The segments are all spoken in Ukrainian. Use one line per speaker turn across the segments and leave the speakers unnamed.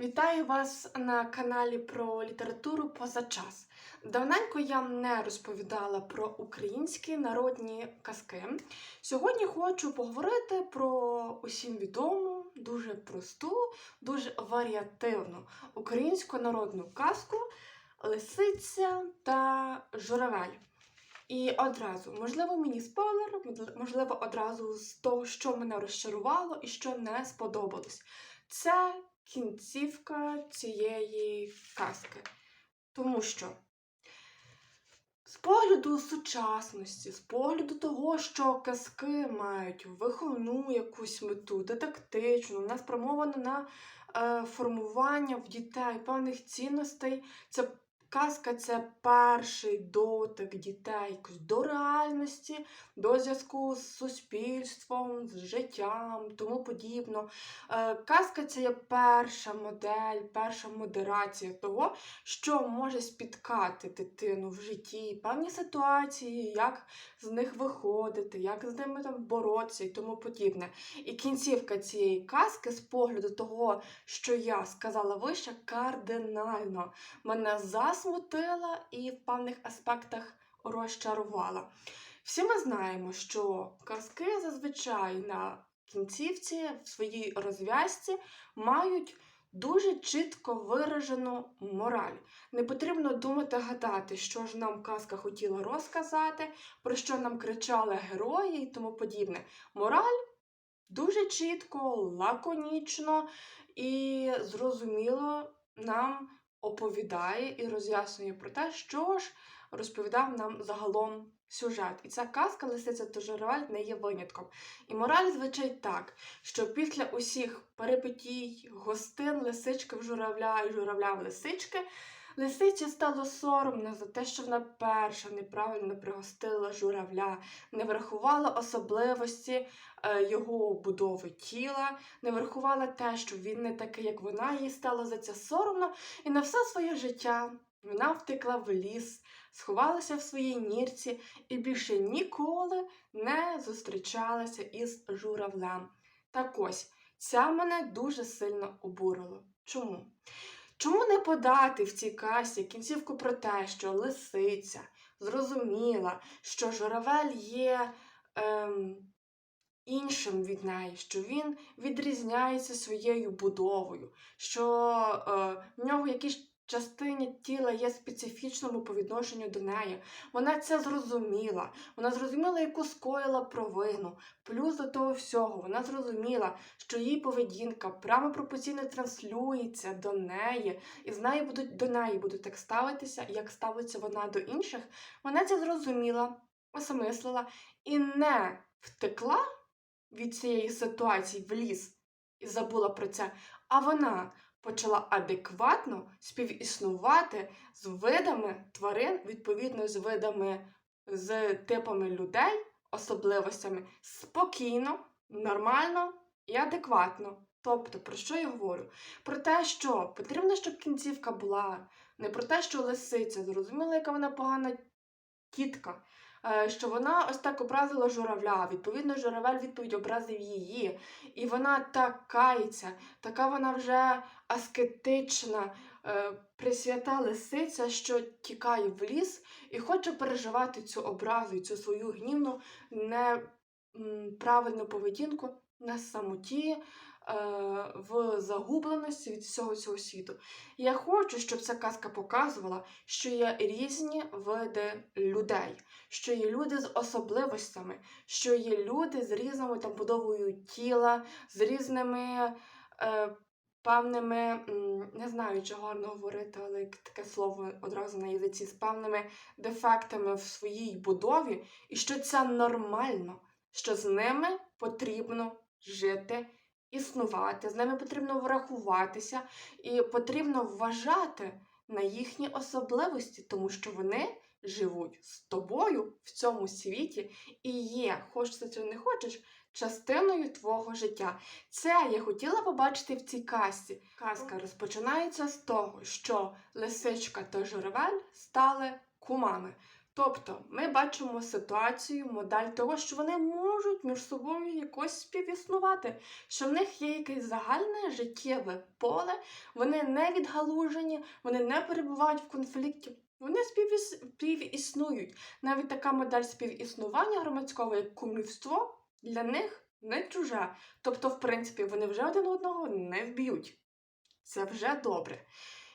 Вітаю вас на каналі про літературу поза час. Давненько я не розповідала про українські народні казки. Сьогодні хочу поговорити про усім відому, дуже просту, дуже варіативну українську народну казку Лисиця та Журавель. І одразу, можливо, мені спойлер, можливо, одразу з того, що мене розчарувало і що не сподобалось. Це кінцівка цієї казки. Тому що з погляду сучасності, з погляду того, що казки мають виховну якусь мету, дидактичну, вона спрямована на е, формування в дітей певних цінностей, це Казка це перший дотик дітей до реальності, до зв'язку з суспільством, з життям, тому подібно. Е, Казка це є перша модель, перша модерація того, що може спіткати дитину в житті, певні ситуації, як з них виходити, як з ними там боротися і тому подібне. І кінцівка цієї казки, з погляду того, що я сказала вище, кардинально мене засмутила і в певних аспектах розчарувала. Всі ми знаємо, що казки зазвичай на кінцівці в своїй розв'язці мають дуже чітко виражену мораль. Не потрібно думати, гадати, що ж нам казка хотіла розказати, про що нам кричали герої і тому подібне. Мораль дуже чітко, лаконічно і зрозуміло нам оповідає і роз'яснює про те, що ж розповідав нам загалом сюжет. І ця казка Лисиця та Журавель не є винятком. І мораль звичай так, що після усіх перипетій, гостин, лисички в журавля і журавля в лисички. Лисиці стало соромно за те, що вона перша неправильно пригостила журавля, не врахувала особливості е, його будови тіла, не врахувала те, що він не такий, як вона, їй стало за це соромно, і на все своє життя вона втекла в ліс, сховалася в своїй нірці і більше ніколи не зустрічалася із журавлем. Так ось, ця мене дуже сильно обурило. Чому? Чому не подати в цій касі кінцівку про те, що лисиця зрозуміла, що журавель є ем, іншим від неї, що він відрізняється своєю будовою, що е, в нього якісь частині тіла є специфічному по відношенню до неї. Вона це зрозуміла. Вона зрозуміла, яку скоїла провину. Плюс до того всього, вона зрозуміла, що її поведінка прямо пропорційно транслюється до неї, і з нею будуть до неї будуть так ставитися, як ставиться вона до інших. Вона це зрозуміла, осмислила і не втекла від цієї ситуації в ліс і забула про це. А вона почала адекватно співіснувати з видами тварин, відповідно з видами, з типами людей, особливостями спокійно, нормально і адекватно. Тобто, про що я говорю? Про те, що потрібно, щоб кінцівка була, не про те, що лисиця, зрозуміла, яка вона погана тітка, що вона ось так образила журавля. Відповідно, журавель відповідь образив її. І вона так кається, така вона вже аскетична, е, присвята лисиця, що тікає в ліс і хоче переживати цю образу, цю свою гнівну, неправильну поведінку на самоті. Е, в загубленості від всього цього світу. Я хочу, щоб ця казка показувала, що є різні види людей, що є люди з особливостями, що є люди з різною там будовою тіла, з різними. Е, Певними, не знаю, чи гарно говорити, але таке слово одразу на язиці, з певними дефектами в своїй будові, і що це нормально, що з ними потрібно жити існувати, з ними потрібно врахуватися і потрібно вважати на їхні особливості, тому що вони живуть з тобою в цьому світі і є, хочеш ти цього не хочеш, частиною твого життя. Це я хотіла побачити в цій казці. Казка розпочинається з того, що лисичка та журавель стали кумами. Тобто ми бачимо ситуацію, модель того, що вони можуть між собою якось співіснувати, що в них є якесь загальне життєве поле, вони не відгалужені, вони не перебувають в конфлікті. Вони співіс... співіснують. Навіть така модель співіснування громадського, як кумівство, для них не чуже. Тобто, в принципі, вони вже один одного не вб'ють. Це вже добре.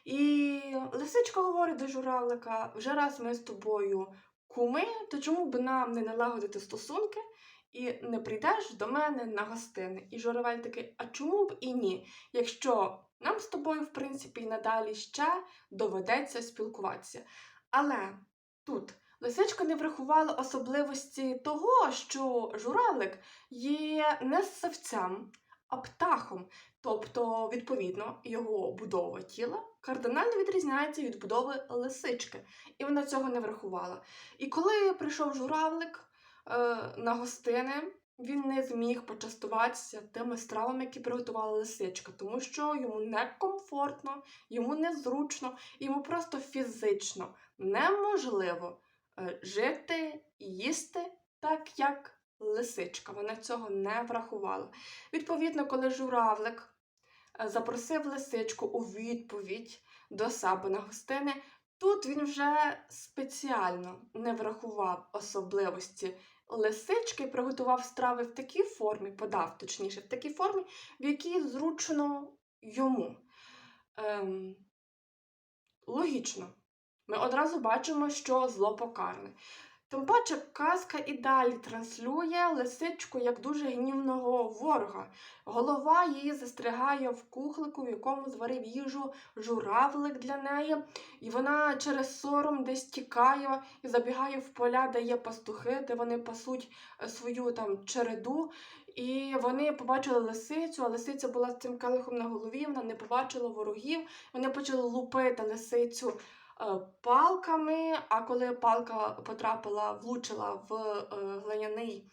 І лисичка говорить до журавлика: вже раз ми з тобою куми, то чому б нам не налагодити стосунки і не прийдеш до мене на гостини? І журавель такий, а чому б і ні? Якщо нам з тобою, в принципі, і надалі ще доведеться спілкуватися. Але тут лисичка не врахувала особливості того, що журавлик є не савцем, а птахом. Тобто, відповідно, його будова тіла кардинально відрізняється від будови лисички, і вона цього не врахувала. І коли прийшов журавлик е, на гостини, він не зміг почастуватися тими стравами, які приготувала лисичка, тому що йому некомфортно, йому незручно, йому просто фізично неможливо е, жити і їсти так, як лисичка. Вона цього не врахувала. Відповідно, коли журавлик е, запросив лисичку у відповідь до себе на гостини, тут він вже спеціально не врахував особливості лисички, приготував страви в такій формі, подав точніше, в такій формі, в якій зручно йому. Ем, логічно. Ми одразу бачимо, що зло покарне. Тим паче казка і далі транслює лисичку як дуже гнівного ворога. Голова її застрягає в кухлику, в якому зварив їжу журавлик для неї, і вона через сором десь тікає і забігає в поля, де є пастухи, де вони пасуть е, свою там череду. І вони побачили лисицю, а лисиця була з цим келихом на голові, вона не побачила ворогів. Вони почали лупити лисицю палками, а коли палка потрапила, влучила в е, глиняний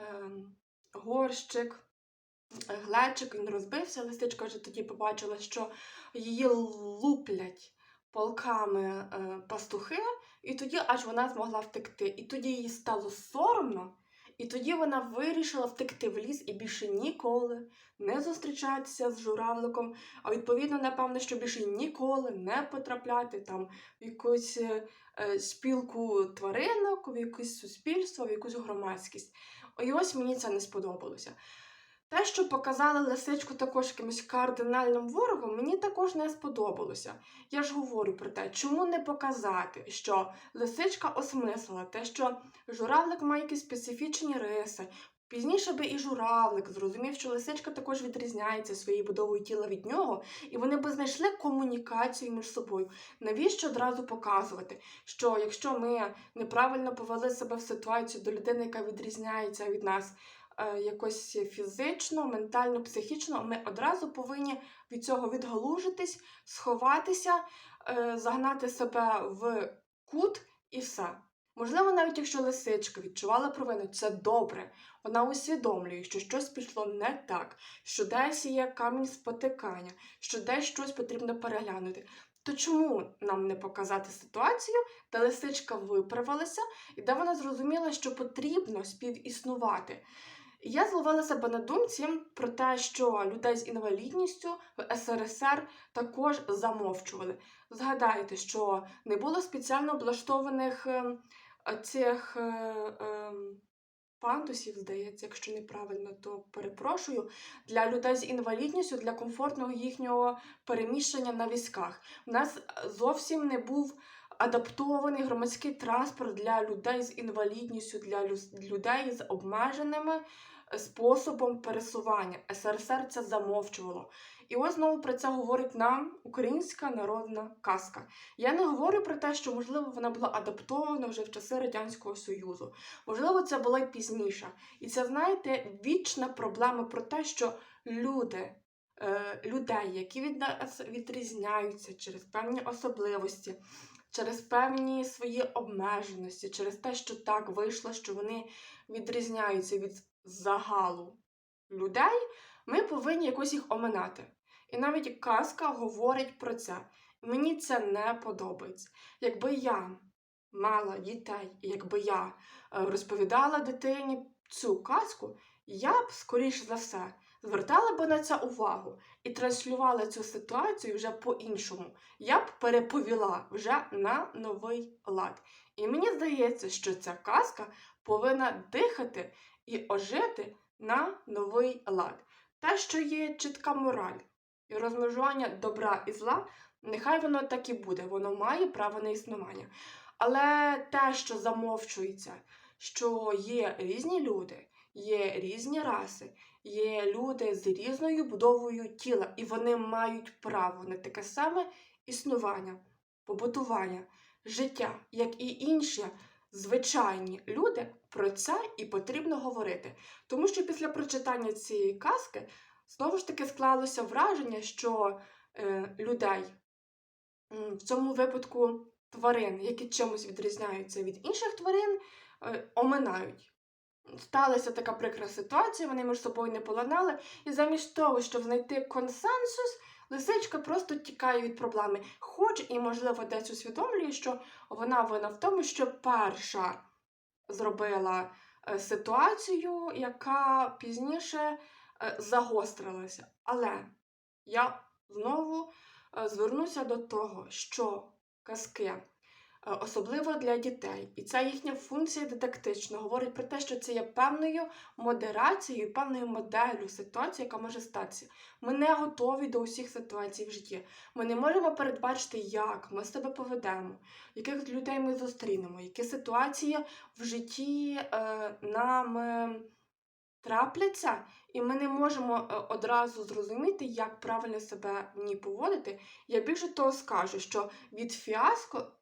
е, горщик, е, глечик, він розбився. Лисичка вже тоді побачила, що її луплять палками е, пастухи, і тоді аж вона змогла втекти. І тоді їй стало соромно. І тоді вона вирішила втекти в ліс і більше ніколи не зустрічатися з журавликом, а відповідно, напевно, що більше ніколи не потрапляти там в якусь е, е, спілку тваринок, в якесь суспільство, в якусь громадськість. І ось мені це не сподобалося. Те, що показали лисичку також якимось кардинальним ворогом, мені також не сподобалося. Я ж говорю про те, чому не показати, що лисичка осмислила те, що журавлик має якісь специфічні риси. Пізніше би і журавлик зрозумів, що лисичка також відрізняється своєю будовою тіла від нього, і вони би знайшли комунікацію між собою. Навіщо одразу показувати, що якщо ми неправильно повели себе в ситуацію до людини, яка відрізняється від нас, якось фізично, ментально, психічно, ми одразу повинні від цього відгалужитись, сховатися, е, загнати себе в кут і все. Можливо, навіть якщо лисичка відчувала провину, це добре. Вона усвідомлює, що щось пішло не так, що десь є камінь спотикання, що десь щось потрібно переглянути. То чому нам не показати ситуацію, де лисичка виправилася, і де вона зрозуміла, що потрібно співіснувати? Я зловила себе на думці про те, що людей з інвалідністю в СРСР також замовчували. Згадайте, що не було спеціально облаштованих ем, цих е, ем, пандусів, здається, якщо неправильно, то перепрошую, для людей з інвалідністю, для комфортного їхнього переміщення на візках. У нас зовсім не був адаптований громадський транспорт для людей з інвалідністю, для людей з обмеженими е, способом пересування. СРСР це замовчувало. І ось знову про це говорить нам українська народна казка. Я не говорю про те, що можливо вона була адаптована вже в часи Радянського Союзу. Можливо, це було й пізніше. І це, знаєте, вічна проблема про те, що люди, е, людей, які від нас відрізняються через певні особливості, через певні свої обмеженості, через те, що так вийшло, що вони відрізняються від загалу людей, ми повинні якось їх оминати. І навіть казка говорить про це. Мені це не подобається. Якби я мала дітей, якби я е, розповідала дитині цю казку, я б, скоріш за все, звертала б на це увагу і транслювала цю ситуацію вже по-іншому. Я б переповіла вже на новий лад. І мені здається, що ця казка повинна дихати і ожити на новий лад. Те, що є чітка мораль і розмежування добра і зла, нехай воно так і буде, воно має право на існування. Але те, що замовчується, що є різні люди, є різні раси, є люди з різною будовою тіла, і вони мають право на таке саме існування, побутування, життя, як і інші звичайні люди, про це і потрібно говорити. Тому що після прочитання цієї казки знову ж таки склалося враження, що е, людей, в цьому випадку тварин, які чимось відрізняються від інших тварин, е, оминають. Сталася така прикра ситуація, вони між собою не поладнали, і замість того, щоб знайти консенсус, лисичка просто тікає від проблеми. Хоч і, можливо, десь усвідомлює, що вона вина в тому, що перша зробила е, ситуацію, яка пізніше е, загострилася. Але я знову е, звернуся до того, що казки, особливо для дітей, і ця їхня функція дидактична говорить про те, що це є певною модерацією, певною моделлю ситуації, яка може статися. Ми не готові до усіх ситуацій в житті. Ми не можемо передбачити, як ми себе поведемо, яких людей ми зустрінемо, які ситуації в житті е, нам е, трапляться, і ми не можемо е, одразу зрозуміти, як правильно себе в ній поводити. Я більше того скажу, що від фіаско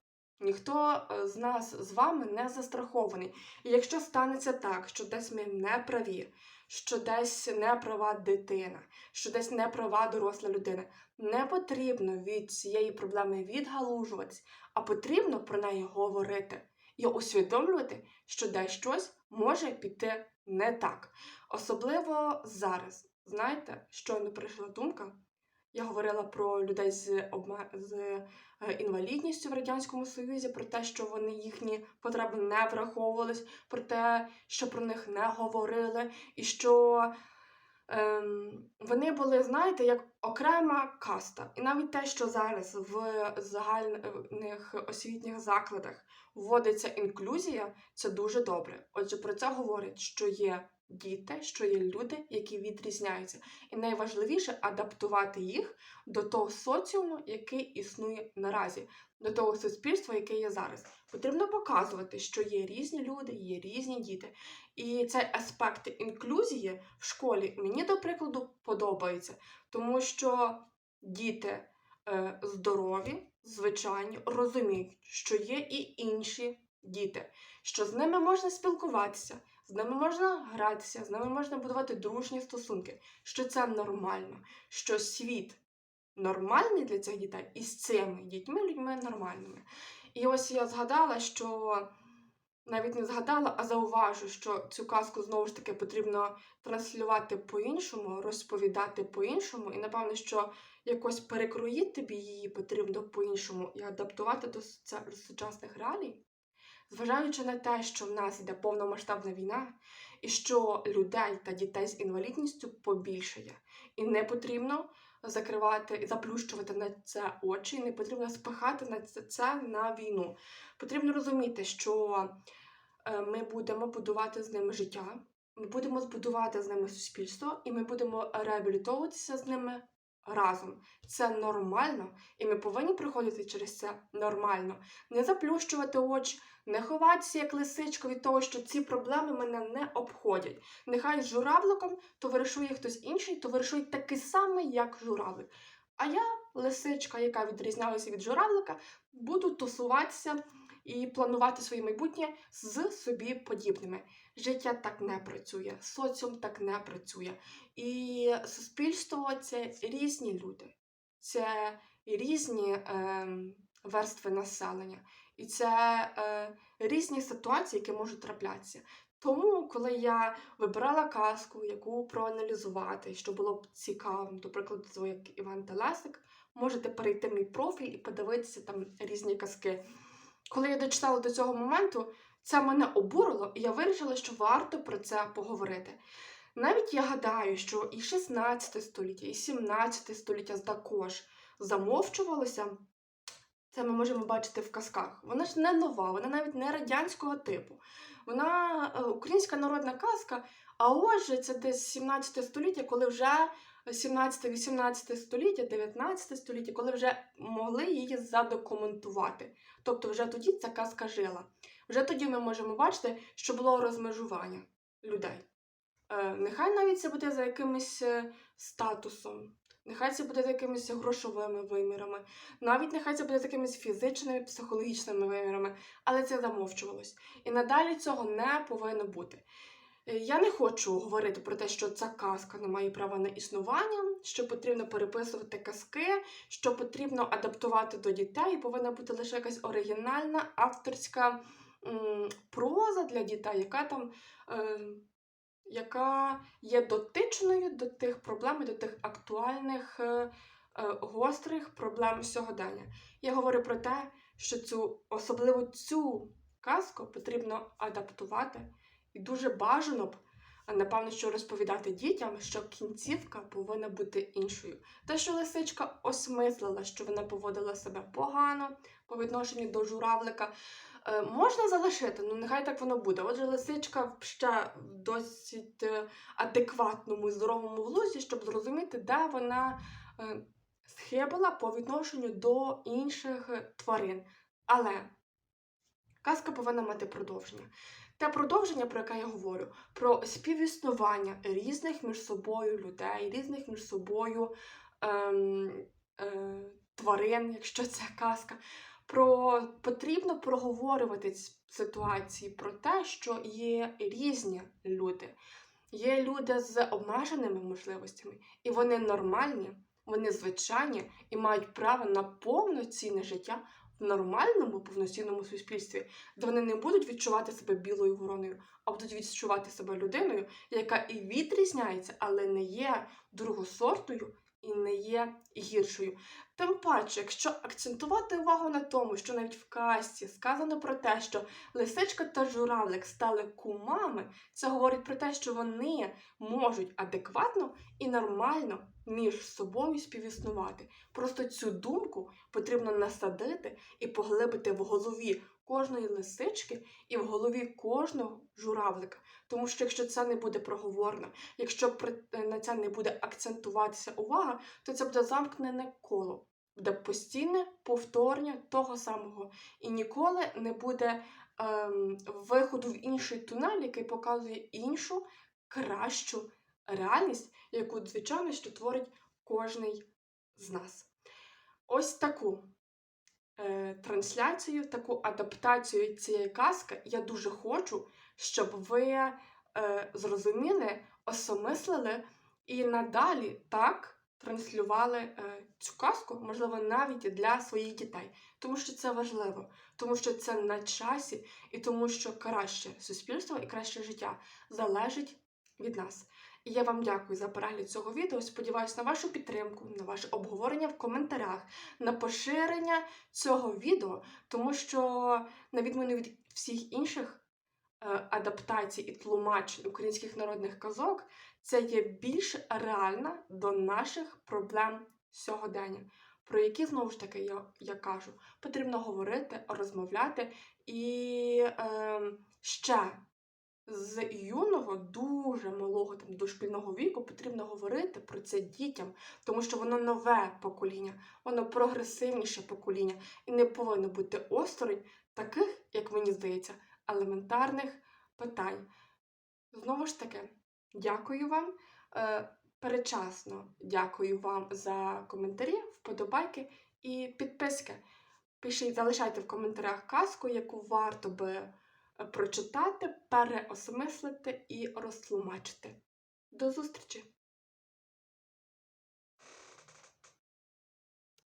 ніхто е, з нас з вами не застрахований. І якщо станеться так, що десь ми не праві, що десь не права дитина, що десь не права доросла людина, не потрібно від цієї проблеми відгалужуватись, а потрібно про неї говорити і усвідомлювати, що десь щось може піти не так. Особливо зараз. Знаєте, щойно прийшла думка. Я говорила про людей з, обме... з е, інвалідністю в Радянському Союзі, про те, що вони їхні потреби не враховувались, про те, що про них не говорили, і що ем, вони були, знаєте, як окрема каста. І навіть те, що зараз в загальних освітніх закладах вводиться інклюзія, це дуже добре. Отже, про це говорять, що є діти, що є люди, які відрізняються. І найважливіше адаптувати їх до того соціуму, який існує наразі, до того суспільства, яке є зараз. Потрібно показувати, що є різні люди, є різні діти. І цей аспект інклюзії в школі мені, до прикладу, подобається, тому що діти е, здорові, звичайні, розуміють, що є і інші діти, що з ними можна спілкуватися, з ними можна гратися, з ними можна будувати дружні стосунки, що це нормально, що світ нормальний для цих дітей і з цими дітьми, людьми нормальними. І ось я згадала, що навіть не згадала, а зауважу, що цю казку знову ж таки потрібно транслювати по-іншому, розповідати по-іншому, і напевно, що якось перекроїти б її потрібно по-іншому і адаптувати до сучасних реалій. Зважаючи на те, що в нас йде повномасштабна війна, і що людей та дітей з інвалідністю побільшає, і не потрібно закривати і заплющувати на це очі, не потрібно спихати на це, це на війну. Потрібно розуміти, що е, ми будемо будувати з ними життя, ми будемо збудувати з ними суспільство, і ми будемо реабілітовуватися з ними разом. Це нормально, і ми повинні приходити через це нормально, не заплющувати очі, не ховатися як лисичко від того, що ці проблеми мене не обходять. Нехай з журавликом товаришує хтось інший, товаришує такий самий, як журавлик. А я, лисичка, яка відрізнялася від журавлика, буду тусуватися і планувати своє майбутнє з собі подібними. Життя так не працює, соціум так не працює. І суспільство це різні люди, це різні е, верстви населення. І це е, різні ситуації, які можуть траплятися. Тому, коли я вибирала казку, яку проаналізувати, що було б цікаво, до прикладу, як Іван Телесик, можете перейти в мій профіль і подивитися там різні казки. коли я дочитала до цього моменту, це мене обурило, і я вирішила, що варто про це поговорити. Навіть я гадаю, що і 16 століття, і 17 століття також замовчувалося. Це ми можемо бачити в казках. Вона ж не нова, вона навіть не радянського типу. Вона е, українська народна казка, а отже, це десь 17 століття, коли вже 17-18 століття, 19 століття, коли вже могли її задокументувати. Тобто вже тоді ця казка жила. Вже тоді ми можемо бачити, що було розмежування людей. Е, нехай навіть це буде за якимось е, статусом, нехай це буде за якимись грошовими вимірами, навіть нехай це буде за якимись фізичними, психологічними вимірами, але це замовчувалось. І надалі цього не повинно бути. Е, Я не хочу говорити про те, що ця казка не має права на існування, що потрібно переписувати казки, що потрібно адаптувати до дітей, повинна бути лише якась оригінальна авторська проза для дітей, яка там. Е, яка є дотичною до тих проблем до тих актуальних е, е, гострих проблем сьогодення. Я говорю про те, що цю особливо цю казку потрібно адаптувати, і дуже бажано б, напевно, що розповідати дітям, що кінцівка повинна бути іншою. Те, що лисичка осмислила, що вона поводила себе погано по відношенню до журавлика. Е, можна залишити, ну нехай так воно буде. Отже, лисичка ще в досить е, адекватному і здоровому глузді, щоб зрозуміти, де вона е, схибила по відношенню до інших тварин. Але казка повинна мати продовження. Те продовження, про яке я говорю, про співіснування різних між собою людей, різних між собою ем, е, тварин, якщо це казка. Про потрібно проговорювати ці ситуації про те, що є різні люди, є люди з обмеженими можливостями, і вони нормальні, вони звичайні і мають право на повноцінне життя в нормальному повноцінному суспільстві, де вони не будуть відчувати себе білою вороною, а будуть відчувати себе людиною, яка і відрізняється, але не є другосортою і не є гіршою. Тим паче, якщо акцентувати увагу на тому, що навіть в казці сказано про те, що лисичка та журавлик стали кумами, це говорить про те, що вони можуть адекватно і нормально між собою співіснувати. Просто цю думку потрібно насадити і поглибити в голові кожної лисички і в голові кожного журавлика. Тому що якщо це не буде проговорено, якщо на це не буде акцентуватися увага, то це буде замкнене коло, буде постійне повторення того самого. І ніколи не буде ем, виходу в інший тунель, який показує іншу, кращу реальність, яку, звичайно, що творить кожний з нас. Ось таку е, трансляцію, таку адаптацію цієї казки я дуже хочу, щоб ви е, зрозуміли, осмислили і надалі так транслювали е, цю казку, можливо, навіть для своїх дітей. Тому що це важливо, тому що це на часі, і тому що краще суспільство і краще життя залежить від нас. І я вам дякую за перегляд цього відео. Сподіваюсь на вашу підтримку, на ваше обговорення в коментарях, на поширення цього відео, тому що, на відміну від всіх інших е, адаптацій і тлумачень українських народних казок, це є більш реальна до наших проблем сьогодення, про які знову ж таки я, я кажу, потрібно говорити, розмовляти і е, ще з юного, дуже дошкільного віку потрібно говорити про це дітям, тому що воно нове покоління, воно прогресивніше покоління і не повинно бути осторонь таких, як мені здається, елементарних питань. Знову ж таки, дякую вам. Е, передчасно дякую вам за коментарі, вподобайки і підписки. Пишіть, залишайте в коментарях казку, яку варто би е, прочитати, переосмислити і розтлумачити. До зустрічі!